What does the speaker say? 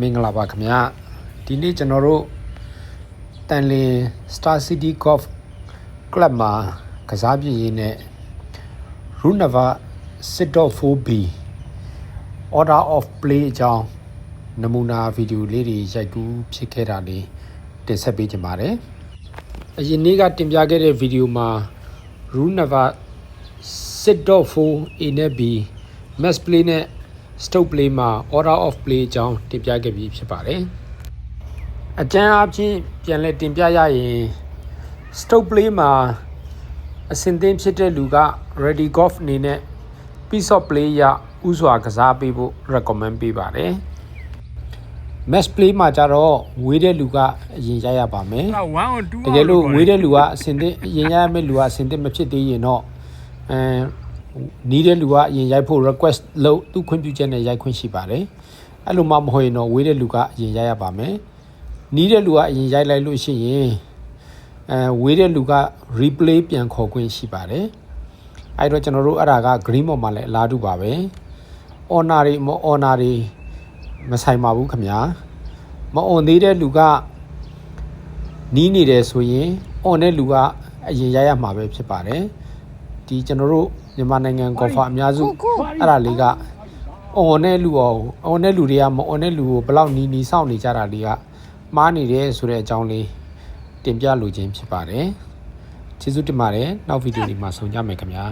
မင်္ဂလာပါခင်ဗျာဒီနေ့ကျွန်တော်တို့တန်လင် Star City Golf Club မှာကစားပြည့်ရင်းနဲ့ Runava Sit.4B Order of Play အကြောင်းနမူနာဗီဒီယိုလေးတွေရိုက်ကူးဖြစ်ခဲ့တာလေးတင်ဆက်ပေးကြပါမယ်အရင်နေ့ကတင်ပြခဲ့တဲ့ဗီဒီယိုမှာ Runava Sit.4A နဲ့ B Match Play နဲ့ Stoke Play မှာ Order of Play အကြောင်းတင်ပြခဲ့ပြီးဖြစ်ပါတယ်။အကြမ်းအားဖြင့်ပြန်လည်တင်ပြရရင် Stoke Play မှာအဆင်သင့်ဖြစ်တဲ့လူက Ready Golf အနေနဲ့ Piece of Play ရဥစွာကစားပေးဖို့ recommend ပေးပါတယ်။ Match Play မှာကြတော့ဝေးတဲ့လူကအရင်ရရပါမယ်။အဲ့1 or 2တကယ်လို့ဝေးတဲ့လူကအစင်သင့်ရင်ရရမယ့်လူကအစင်သင့်မဖြစ်သေးရင်တော့အဲ နီးတဲ့လူကအရင်ရိုက်ဖို့ request လုပ်သူခွင့်ပြုချက်နဲ့ရိုက်ခွင့်ရှိပါတယ်အဲ့လိုမှမဟုတ်ရင်တော့ဝေးတဲ့လူကအရင်ရိုက်ရပါမယ်နီးတဲ့လူကအရင်ရိုက်လိုက်လို့ရှိရင်အဲဝေးတဲ့လူက replay ပြန်ခေါ်ခွင့်ရှိပါတယ်အဲ့တော့ကျွန်တော်တို့အဲ့ဒါက green ပေါ်မှာလည်းအလားတူပါပဲ honor တွေမ honor တွေမဆိုင်ပါဘူးခင်ဗျာမ on သေးတဲ့လူကနီးနေတယ်ဆိုရင် on တဲ့လူကအရင်ရရမှာပဲဖြစ်ပါတယ် ဒီကျွန်တော်တို့မြန်မာနိုင်ငံကော်ဖာအများစုအဲ့ဒါလေးက on တဲ့လူရော on တဲ့လူတွေကမ on တဲ့လူကိုဘယ်လောက်နီးနီးစောင့်နေကြတာလေးကမှားနေတယ်ဆိုတဲ့အကြောင်းလေးတင်ပြလိုခြင်းဖြစ်ပါတယ်ကျေးဇူးတင်ပါတယ်နောက်ဗီဒီယိုဒီမှာဆုံကြမယ်ခင်ဗျာ